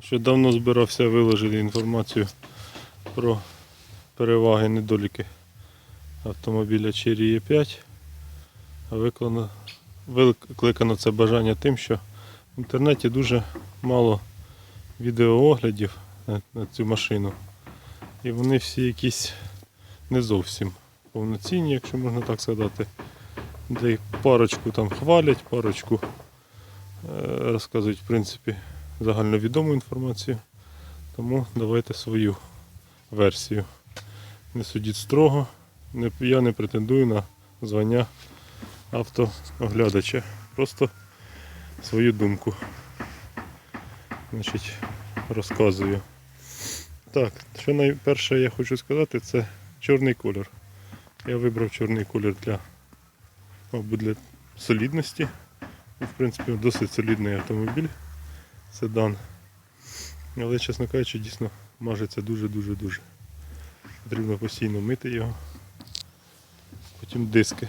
Ще давно збирався виложити інформацію про переваги недоліки автомобіля Chery E5. А викликано, викликано це бажання тим, що в інтернеті дуже мало відеооглядів на цю машину. І вони всі якісь не зовсім повноцінні, якщо можна так сказати. Де парочку там хвалять, парочку е, розказують, в принципі, загальновідому інформацію. Тому давайте свою версію. Не судіть строго. Я не претендую на звання автооглядача. Просто свою думку. Значить, розказую. Так, що найперше я хочу сказати, це чорний колір. Я вибрав чорний колір для, мабуть, для солідності. В принципі, досить солідний автомобіль седан. Але, чесно кажучи, дійсно мажеться дуже-дуже-дуже. Потрібно постійно мити його. Потім диски.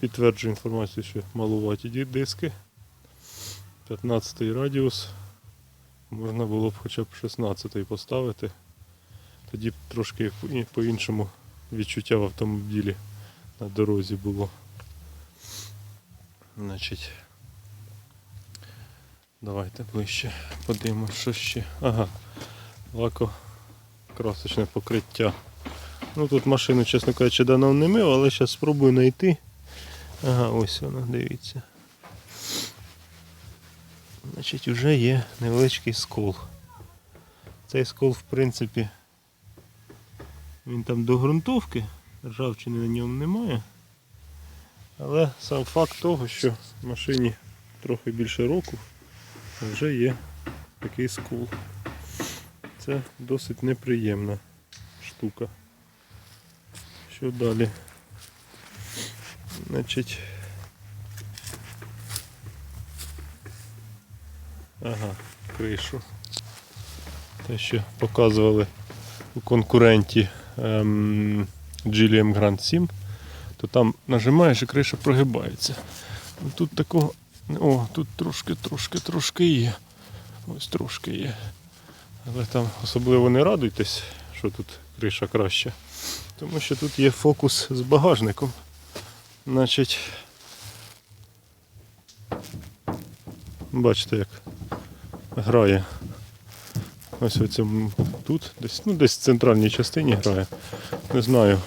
Підтверджую інформацію, що малуваті диски. 15 радіус. Можна було б хоча б 16 поставити. Тоді б трошки по- по-іншому відчуття в автомобілі на дорозі було. Значить, давайте ближче подивимося, що ще. Ага, лако красочне покриття. Ну тут машину, чесно кажучи, давно не мив, але зараз спробую знайти. Ага, ось вона, дивіться. Значить, вже є невеличкий скол. Цей скол, в принципі, він там до ґрунтовки, ржавчини на ньому немає. Але сам факт того, що машині трохи більше року, вже є такий скол. Це досить неприємна штука. Що далі? Значить. Ага, кришу. Те, що показували у конкуренті ем, GLM Grand 7, то там нажимаєш і криша прогибається. Тут такого. О, тут трошки, трошки, трошки є. Ось трошки є. Але там особливо не радуйтесь, що тут криша краща. Тому що тут є фокус з багажником. Значить. Бачите, як грає. Ось цьому тут, десь, ну десь в центральній частині грає. Не знаю.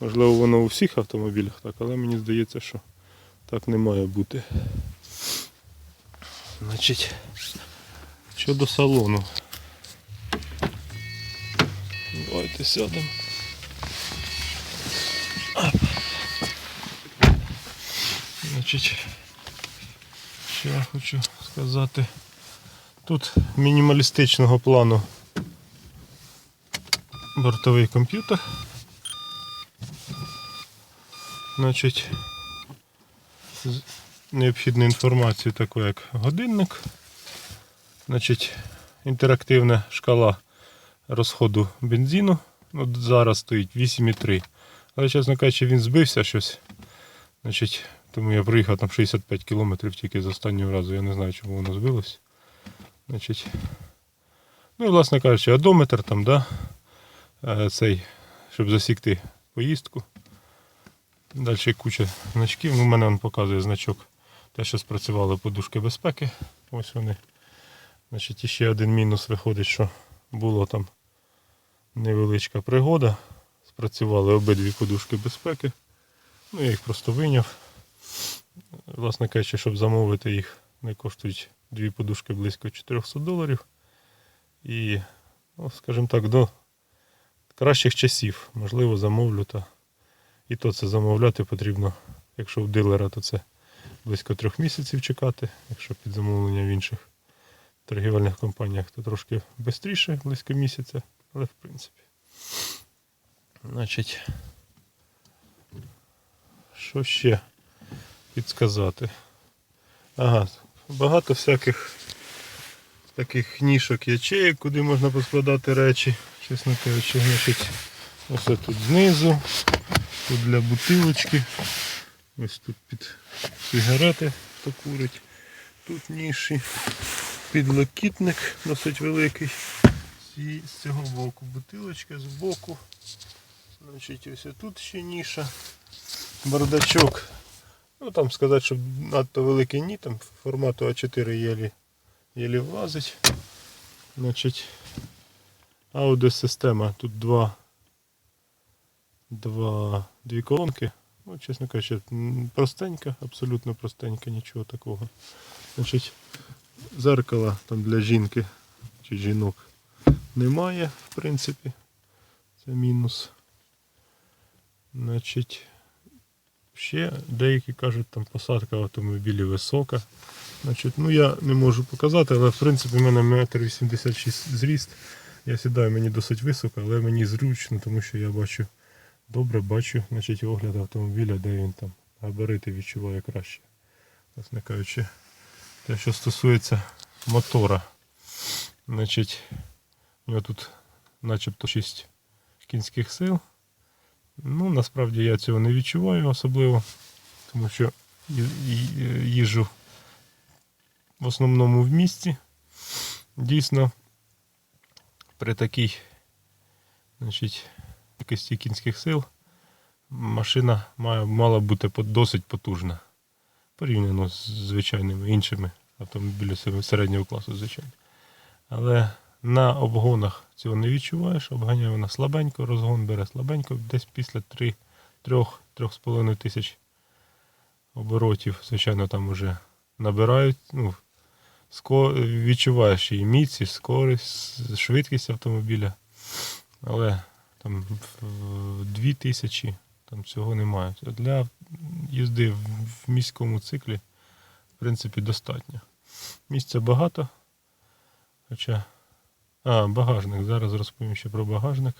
Можливо, воно у всіх автомобілях так, але мені здається, що так не має бути. Значить, щодо салону. Давайте сядемо. Значить, що я хочу сказати. Тут мінімалістичного плану бортовий комп'ютер. Значить, необхідну інформацію таку як годинник. Значить, інтерактивна шкала розходу бензину. От зараз стоїть 8,3. Але, чесно кажучи, він збився щось. Значить, тому я приїхав там 65 км тільки з останнього разу. Я не знаю, чому воно збилось. Значить, ну і, власне кажучи, одометр там, да, е, цей, щоб засікти поїздку. Далі куча значків. Ну, у мене він показує значок. Те, що спрацювали подушки безпеки. Ось вони. Значить, і ще один мінус виходить, що було там невеличка пригода. Спрацювали обидві подушки безпеки. Ну, я їх просто вийняв. Власне кажучи, щоб замовити їх, не коштують дві подушки близько 400 доларів. І, ну, скажімо так, до кращих часів, можливо, замовлю. Та... І то це замовляти потрібно, якщо в дилера, то це близько трьох місяців чекати, якщо під замовлення в інших торгівельних компаніях, то трошки швидше, близько місяця, але в принципі. Значить, що ще підсказати? Ага, багато всяких таких ніжок ячеїк, куди можна поскладати речі. Чесно кажучи, значить, ось тут знизу, тут для бутилочки, ось тут під сигарети хто курить, тут ніші. підлокітник досить великий. І з цього боку бутилочка з боку. Значить, ось тут ще ніша. Бардачок. Ну там сказати, що надто великий ні, там формату А4 єлі, єлі влазить. Значить, аудіосистема. Тут два, два, дві колонки. Ну, чесно кажучи, простенька, абсолютно простенька, нічого такого. Значить, зеркала там для жінки чи жінок немає, в принципі. Це мінус. Значить, ще деякі кажуть, там посадка автомобілів висока. Значить, ну я не можу показати, але в принципі в мене 1,86 м зріст. Я сідаю мені досить високо, але мені зручно, тому що я бачу добре бачу значить, огляд автомобіля, де він там габарити відчуває краще. Власне кажучи, те, що стосується мотора. Значить, у нього тут начебто 6 кінських сил. Ну, насправді я цього не відчуваю особливо, тому що ї- ї- в основному в місті. Дійсно, при такій значить, кількості кінських сил машина має, мала бути досить потужна. Порівняно з звичайними іншими автомобілями середнього класу, звичайно. Але на обгонах цього не відчуваєш, обганяє вона слабенько, розгон бере слабенько, десь після 3-3,5 тисяч оборотів, звичайно, там вже набирають. Ну, відчуваєш її міць, і скорість, швидкість автомобіля. Але там в 2000 там цього немає. Для їзди в міському циклі, в принципі, достатньо. Місця багато. Хоча. А, багажник. Зараз розповім ще про багажник.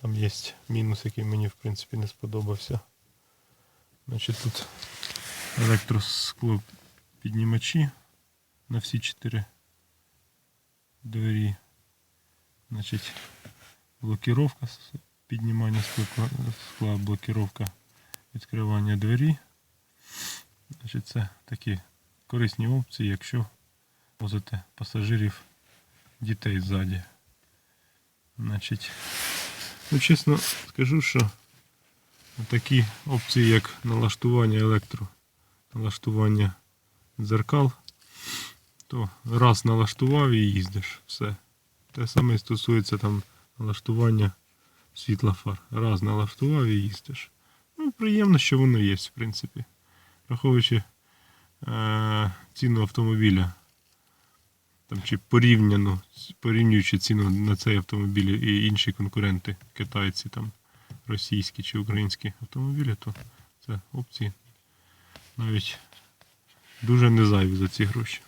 Там є мінус, який мені в принципі не сподобався. Значить, тут електроскло піднімачі на всі чотири двері. Значить, блокіровка, піднімання скла, блокіровка відкривання двері. Значить, це такі корисні опції, якщо возите пасажирів дітей ззаді. Значить, ну чесно скажу, що такі опції, як налаштування електро, налаштування дзеркал, то раз налаштував і їздиш. Все. Те саме стосується там налаштування світла фар. Раз налаштував і їздиш. Ну, приємно, що воно є, в принципі. Враховуючи е, ціну автомобіля там, чи порівняно, порівнюючи ціну на цей автомобіль і інші конкуренти, китайці, там, російські чи українські автомобілі, то це опції навіть дуже не зайві за ці гроші.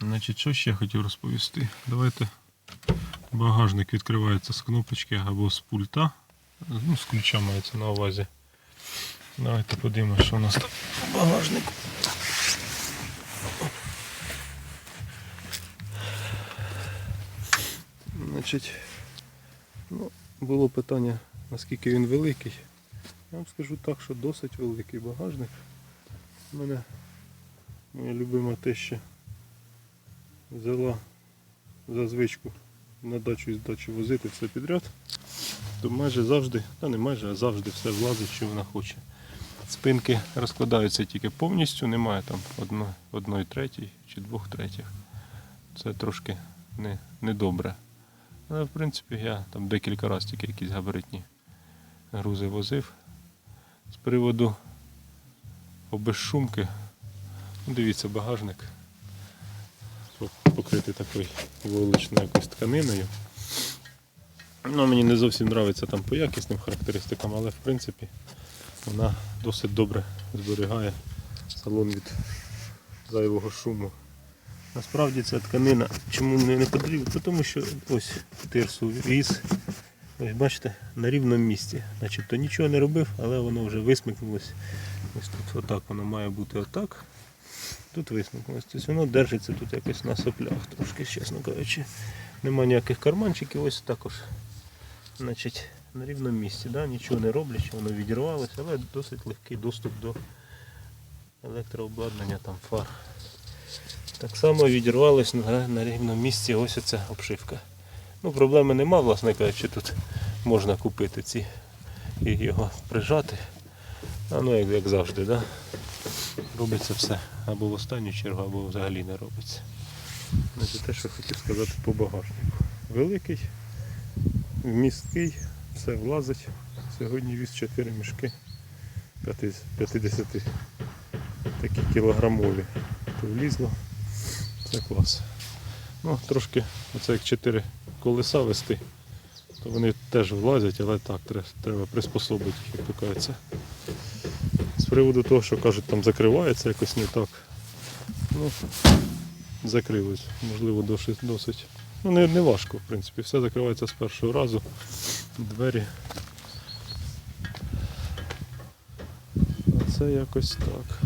Значить, що ще хотів розповісти? Давайте багажник відкривається з кнопочки або з пульта. Ну, з ключа мається на увазі. Давайте подивимося, що у нас там у багажнику. Значить, ну, було питання, наскільки він великий. Я вам скажу так, що досить великий багажник. У мене моя любима теща взяла за звичку на дачу і з дачі возити все підряд, то майже завжди, та не майже, а завжди все влазить, що вона хоче. Спинки розкладаються тільки повністю, немає там одної, одної третій чи двох третіх. Це трошки не, недобре. Але в принципі я там декілька разів тільки якісь габаритні грузи возив. З приводу обезшумки, ну, дивіться, багажник покритий такою вуличною якоюсь тканиною. Ну, мені не зовсім подобається там по якісним характеристикам, але в принципі вона досить добре зберігає салон від зайвого шуму. Насправді ця тканина чому мені не потрібна? Тому що ось тирсу різ. Ось бачите, на рівному місці. Начебто нічого не робив, але воно вже висмикнулось. Ось тут отак воно має бути отак. Тут висмикнулось. Тобто воно держиться тут якось на соплях трошки, чесно кажучи. Нема ніяких карманчиків, ось також. Значить, на рівному місці, да? нічого не роблячи, воно відірвалося, але досить легкий доступ до електрообладнання, там фар. Так само відірвалась на, на рівному місці ось оця обшивка. Ну, проблеми нема, власне кажучи, тут можна купити ці і його прижати. А ну як, як завжди, да? Робиться все або в останню чергу, або взагалі не робиться. Значить, те, що хотів сказати по багажнику. Великий, місткий, все влазить. Сьогодні віз 4 мішки 50 такі кілограмові. То влізло. Це клас. Ну, трошки, оце як 4 колеса вести, то вони теж влазять, але так, треба приспособити як то кажеться. Приводу того, що кажуть, там закривається якось не так. Ну, закрилось, можливо, досить. досить. Ну, не, не важко, в принципі. Все закривається з першого разу. Двері. А це якось так.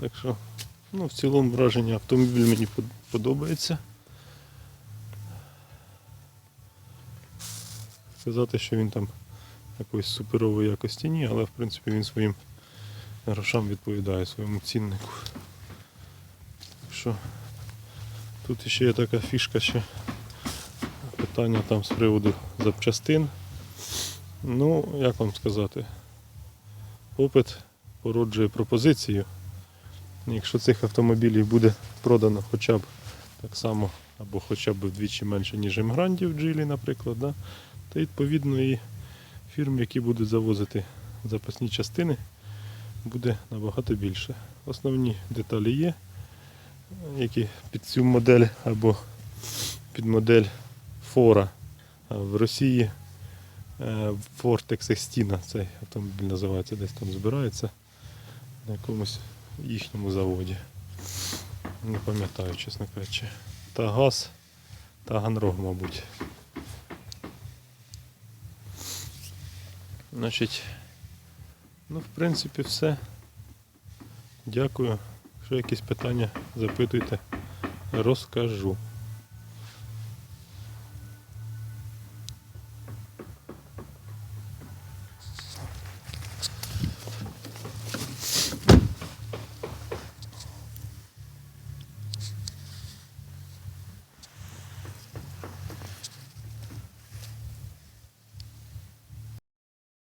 Так що, ну, в цілому враження автомобіль мені подобається. Сказати, що він там якоїсь суперової якості ні, але в принципі він своїм грошам відповідає своєму ціннику. Що тут ще є така фішка, що питання там з приводу запчастин. Ну, як вам сказати, попит породжує пропозицію. Якщо цих автомобілів буде продано хоча б так само, або хоча б вдвічі менше, ніж Емгранді в Джилі, наприклад, да, то відповідно і фірм, які будуть завозити запасні частини, буде набагато більше. Основні деталі є, які під цю модель або під модель Фора в Росії. е, Ford Texestina, цей автомобіль називається, десь там збирається на якомусь їхньому заводі. Не пам'ятаю, чесно кажучи. Та газ, та ганрог, мабуть. Значить, ну, в принципі, все. Дякую. Якщо якісь питання, запитуйте, розкажу.